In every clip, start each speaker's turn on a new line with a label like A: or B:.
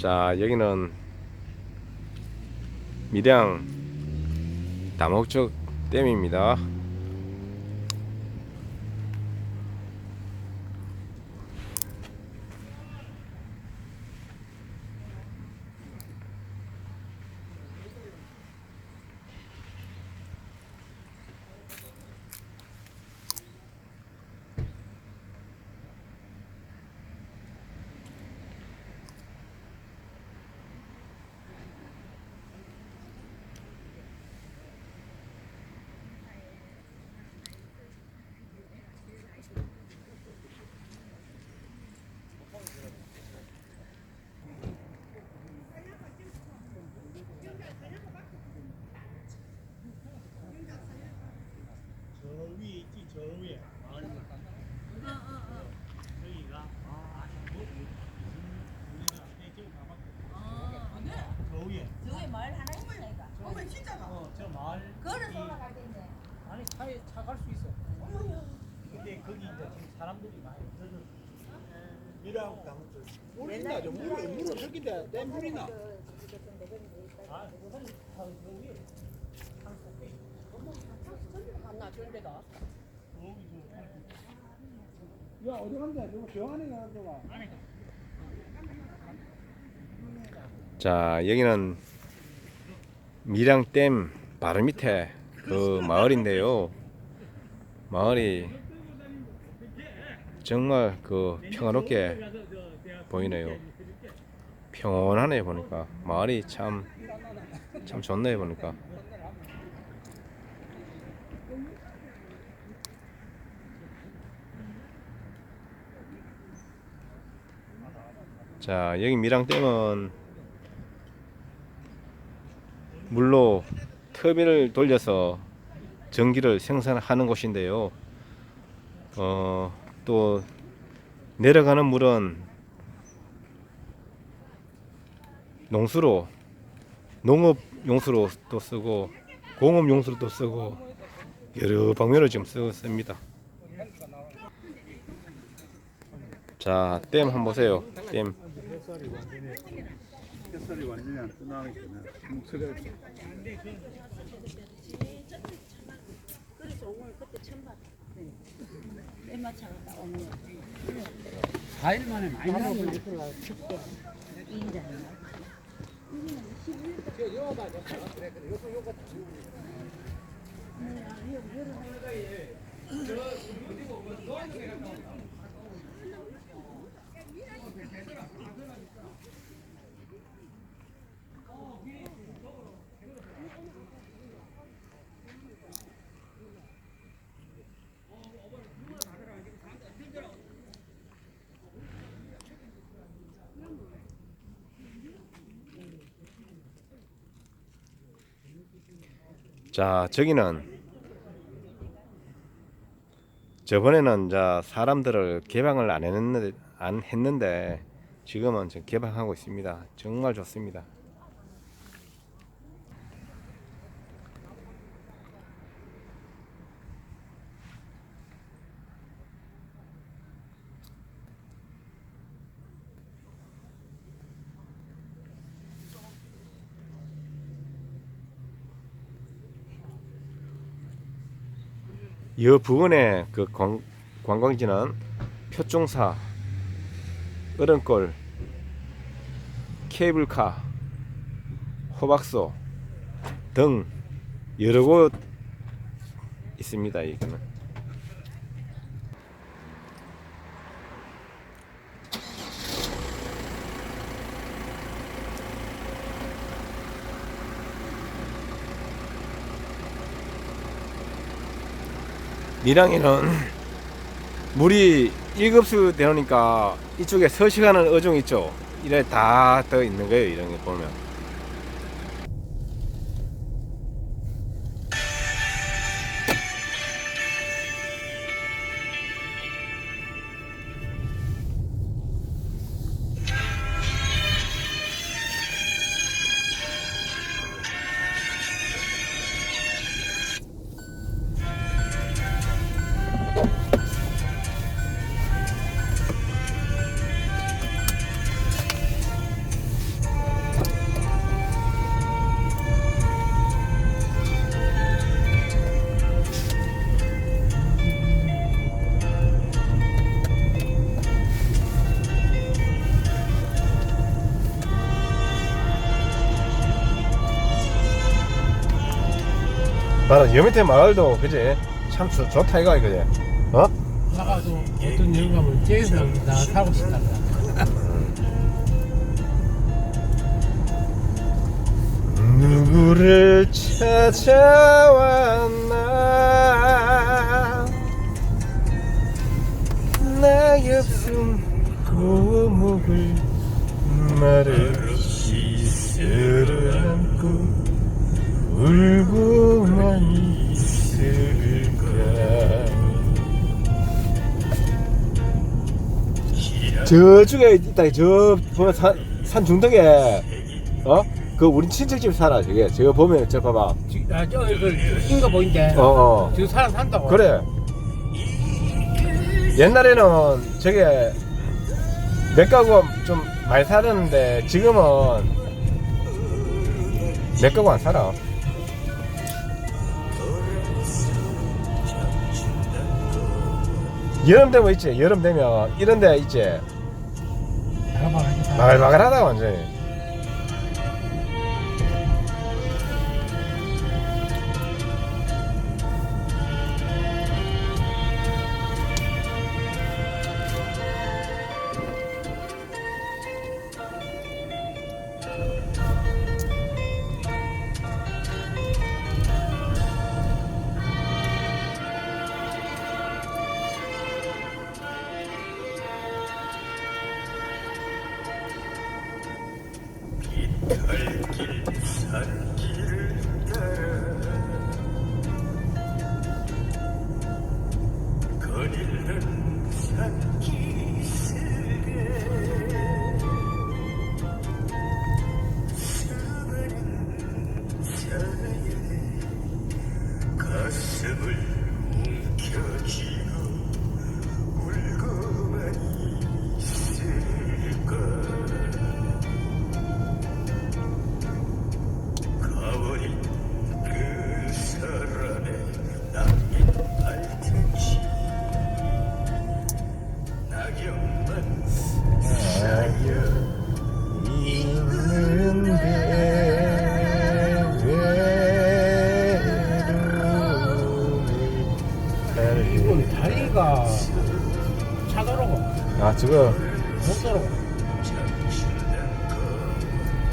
A: 자 여기는 밀양 다목적 댐입니다.
B: 저 위에 있지 저 위에 마을 여기가 아 뭐, 우리가 내 저기 가봤거든 저 위에
C: 저기 말 하나 있으니까.
D: 어머 진짜가?
B: 어저 마을
C: 걸어서
B: 이-
C: 올라갈 텐데.
B: 아니 차에 차갈 수 있어 근데 거기 이제 지금 사람들이 많이
D: 이랑 당근 물이나 저 물을 물을 흘긴데 내 물이나.
B: 아 그건 한
C: 데가.
B: 거기
D: 야 어디 간다. 저 안에 가는 거가
A: 자 여기는 밀양댐 바로 밑에 그 마을인데요. 마을이 정말 그 평화롭게 보이네요. 평온하네 보니까 마을이 참 참 좋네 보니까. 자 여기 밀양댐은 물로 터빈을 돌려서 전기를 생산하는 곳인데요. 어, 또 내려가는 물은 농수로 농업 용수로 또 쓰고 공업 용수로 또 쓰고 여러 방면으로 지금 쓰고 씁니다. 자, 댐 한번 보세요. 댐.
C: 그때 처음 봤다. 때마차가 오늘
D: 4일 만에 많이
C: 밥을 만들어 죽게 인자는
A: 자, 저기는 저번에는 자 사람들을 개방을 안 했는데 안 했는데 지금은 지금 개방하고 있습니다. 정말 좋습니다. 이 부근의 그 관, 관광지는 표종사, 어른골, 케이블카, 호박소 등 여러 곳 있습니다. 이거는. 밀양에는 물이 1급수 되니까 이쪽에 서식하는 어종 있죠. 이래 다 떠 있는 거예요. 이런 게 보면. 여밑에 마을도 그지 참 좋, 좋다 이거 그지 어?
B: 나가도 어떤 가면 제에서 나 타고 싶단다.
A: 누구를 찾아왔나 나의 없음 고목을 말을 울고만 있을까 저쪽에 있다 저 보면 산, 산 중턱에 어? 그 우리 친척집 살아 저게 저거 보면 저 봐봐
B: 아, 저기 그 인가 보인대.
A: 어 어
B: 지금 사람 산다고.
A: 그래 옛날에는 저게 몇 가구 좀 많이 살았는데 지금은 몇 가구 안 살아 여름 되면 있지 여름 되면 이런 데 있지
B: 바글바글.
A: 마글마글하다 완전히 아 저거
B: 고속도로고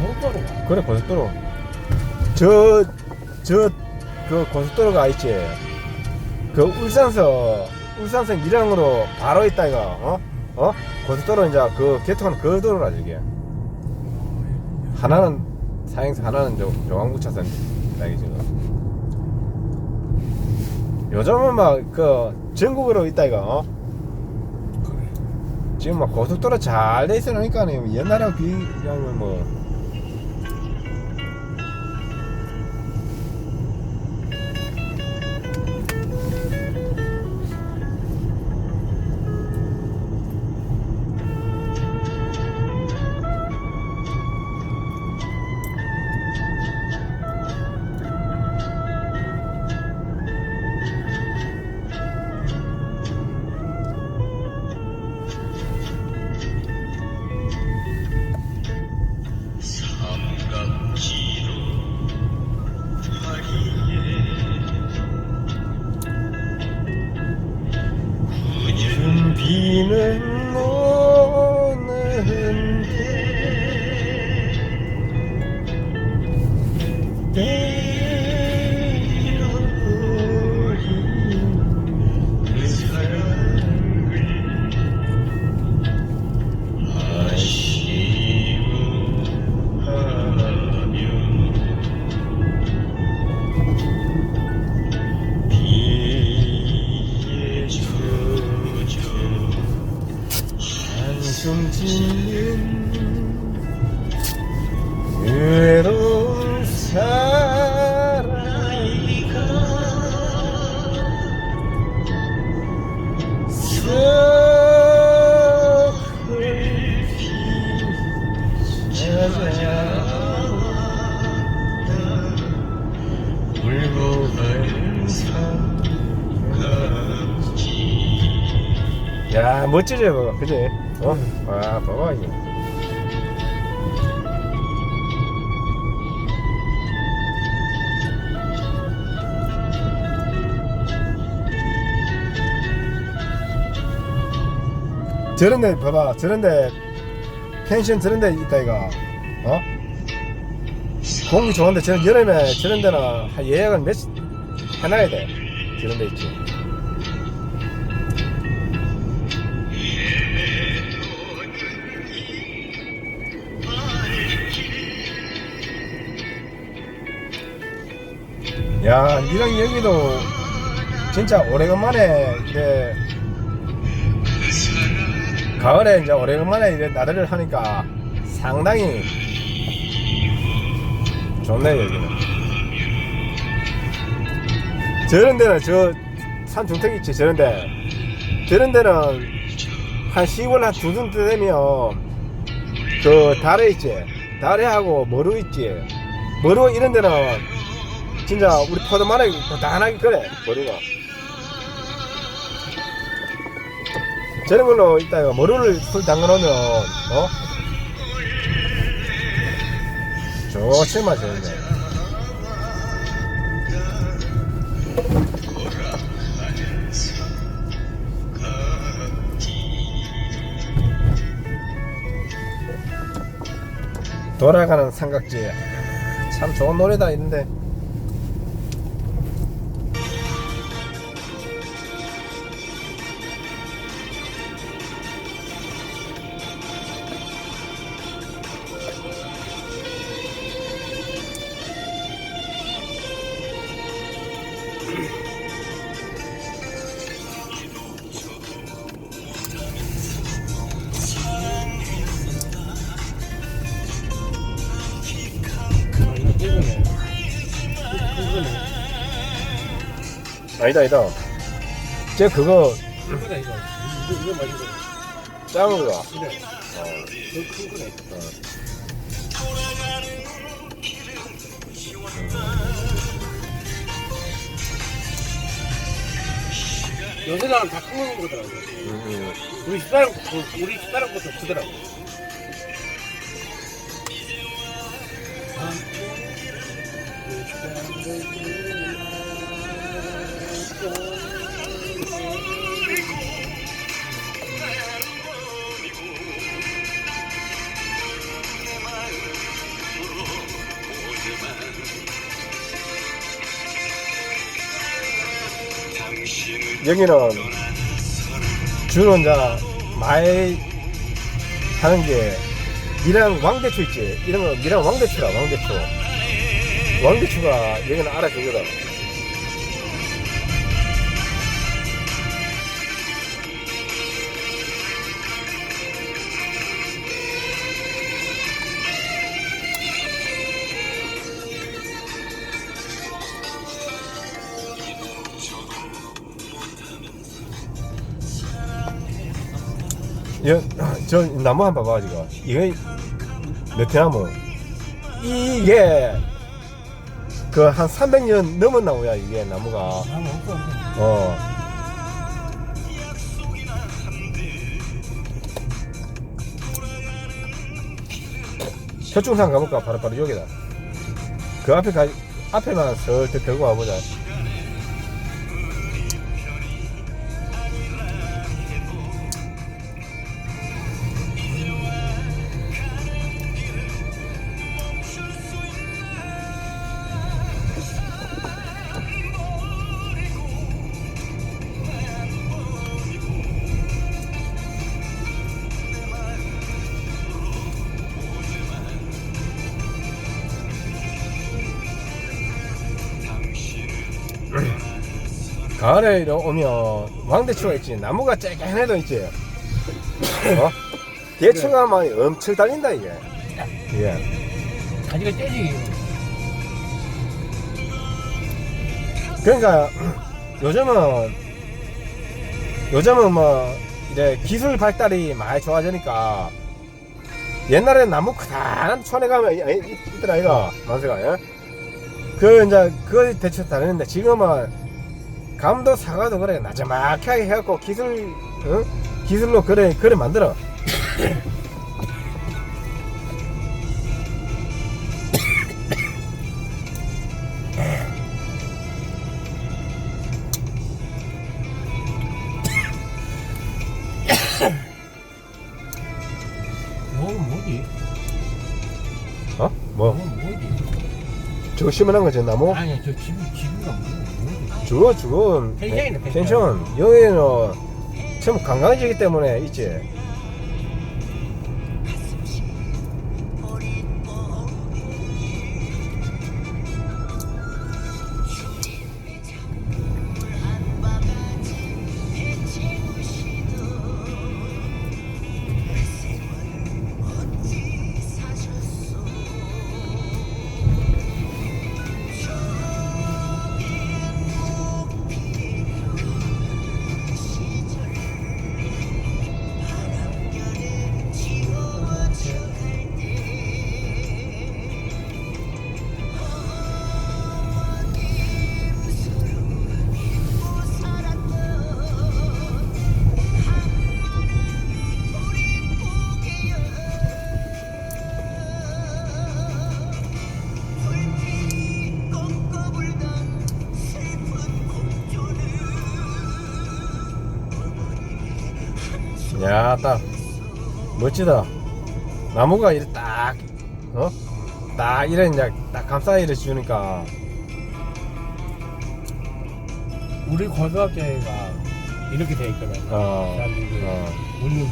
B: 고속도로고
A: 그래 고속도로. 저 저 그 고속도로가 있지. 그 울산서 울산서 밀양으로 바로 있다 이거. 어? 어? 고속도로 이제 그 개통하는 그 도로라 저게. 하나는 사행사 하나는 저 조강구 차선 이게 지금. 요즘은 막 그 전국으로 있다 이거. 어? 지금 막 고속도로 잘 돼 있으니까 옛날하고 비교하면 뭐 멋지지 뭐 그지? 어? 와 봐봐 이게 저런데 봐봐 저런데 펜션 저런데 있다 이거 어? 공기 좋은데 저런 여름에 저런데나 예약은 몇 해놔야 돼 저런데 있지 야 니랑 여기도 진짜 오래간만에 이제 가을에 이제 오래간만에 이제 나들이를 하니까 상당히 좋네 여기는. 저런 데는 저 산중턱 있지 저런 데. 저런 데는 한 10월 한 중순 때 되면 그 달에 있지. 달에하고 머루 있지. 머루 이런 데는 진짜 우리 포도만에 단단하게 그래 머루가. 저런 걸로 이따가 머루를 풀 담가놓으면 어? 좋지만 저런데 돌아가는 삼각지 참 좋은 노래다 있는데 아니다 아니다 쟤 그거
D: 이거다 이거. 이거 이거 맞은 거.
A: 작은 거야
D: 그래. 더큰 거네. 요새는 다큰 거 거더라고.
A: 음,
D: 우리 식사랑 우리 식사랑 것도 크더라고.
A: 여기는 주로 이제 많이 하는 게 미랑 왕대추 있지. 이런 거 미랑 왕대추라 왕대추. 왕대추가 여기는 알아주거든 저 나무 한번 봐봐 지금. 이게 베트나무? 이게 그 한 300년 넘은 나무야 이게 나무가.
D: 나무 없어.
A: 어. 가볼까? 바로 바로 여기다. 그 앞에 가 앞에만 슬쩍 들고 와보자 가을에 오면 왕대추가 있지. 나무가 쬐끈해도 있지. 어? 대추가 막 엄청 달린다 이게. 이게
D: 가지가 떼지.
A: 그러니까 요즘은 요즘은 뭐 이제 기술 발달이 많이 좋아지니까 옛날에 나무 크다란 촌에 가면 이- 이- 있더라 이거. 만세가 예? 그 이제 그 대추 다르는데 지금은 감도 사과도 그래 나지막하게 해갖고 기술 어? 기술로 그래 그래 만들어 뭐 뭐지? 어? 뭐? 뭐, 저거 심은한 거지 나무?
B: 아니 저 지금 지금가 뭐
A: 저건
B: 펜션이네, 펜션.
A: 펜션 여기는 전부 관광지이기 때문에 있지 멋지다. 나무가 이렇게 딱, 어? 딱 이래 이제 딱 감싸 이래 주니까
B: 우리 고등학교가 이렇게 돼 있거든.
A: 어. 어,
B: 우리는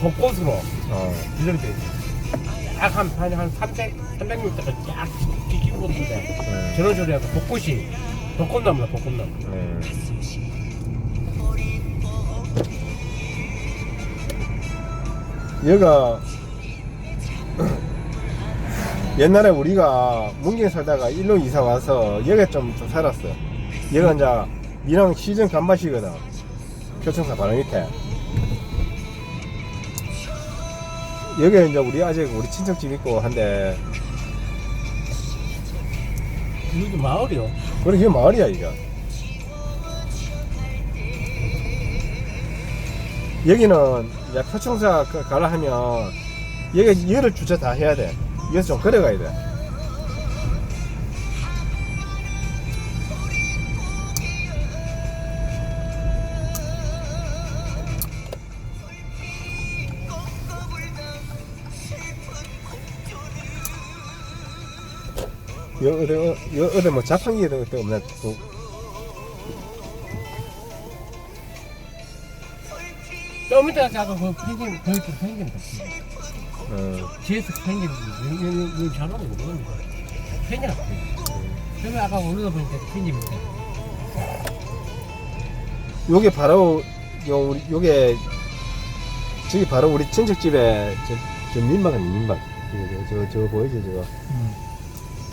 B: 곳곳으로
A: 어,
B: 이렇게 돼 있어. 약한 한, 한 300, 300m까지 쫙 뒤집은 곳인데
A: 네,
B: 저런 소리하고 벚꽃이 벚꽃나무다 벚꽃나무.
A: 네. 여가 옛날에 우리가 문경에 살다가 일로 이사 와서 여기 좀, 좀 살았어. 여기가 이제 미랑 시정 간밭이거든. 표청사 바로 밑에. 여기 이제 우리 아직 우리 친척집 있고 한데,
B: 이게 마을이요.
A: 그래, 이게 마을이야, 이거. 여기는 이제 표청사 가- 가라 하면, 여기 열을 주차 다 해야 돼. 여기서 좀 걸어가야 돼. 여 어, 여 어디 뭐 자판기 같은 거 없나?
B: 좀 이따 가서 그 펭귄, 거기 또 펭귄 봤어.
A: 어,
B: 뒤에서 펭귄, 여기 잘하는 거 모르는데. 펭귄 같아. 그러면 아까 올라가 보니까 펭귄 밑에.
A: 요게 바로 요 우리 요게 저기 바로 우리 친척 집에 저, 저 민박은 민박. 저거 저, 저 보이지 저거.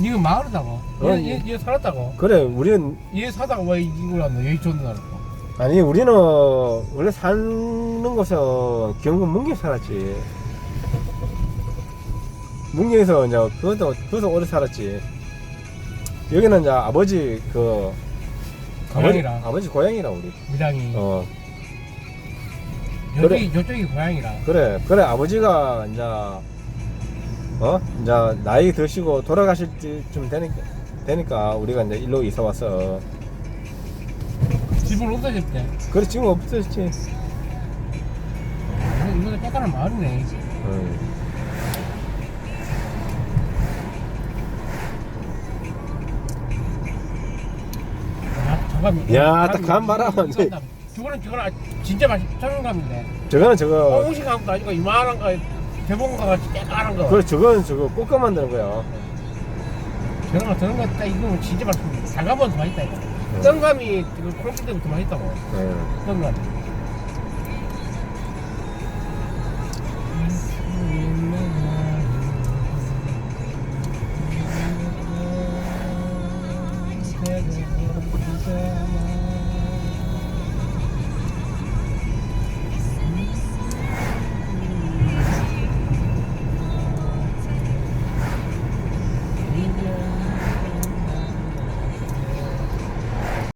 B: 이거 마을이다고.
A: 어,
B: 얘, 얘, 얘 살았다고.
A: 그래 우리는
B: 얘 사다가 왜 이걸 안 넣어? 여기 알았고.
A: 아니 우리는 원래 사는 곳은 경북 문경 살았지. 문경에서 이제 그것도 그것도 오래 살았지. 여기는 이제 아버지 그
B: 고향이라.
A: 아버지, 아버지 고향이라 우리.
B: 미랑이.
A: 어
B: 저쪽이, 저쪽이 고향이라.
A: 그래 그래 아버지가 이제 어 이제 나이 드시고 돌아가실 때쯤 되니까 되니까 우리가 이제 일로 이사 와서
B: 집을 없어질 때.
A: 그래 지금 없어졌지.
B: 이거- 이거도 깨끗한 마을이네.
A: 응.
B: 아, 저감.
A: 야, 딱간 봐라.
B: 저거는 저거는 아, 진짜 맛있, 천연감인데.
A: 저거는 저거
B: 홍시감도 아니고 이만한 거, 대봉과 같이 깨끗한 거.
A: 그래 저건 저거 꽃가 만드는 거야.
B: 저런 거, 저런 거, 딱 이거 진짜. 달감은 더 맛있다, 이거. 뜬감이, 그 콩피드부터 맛있다고.
A: 응.
B: 뜬감.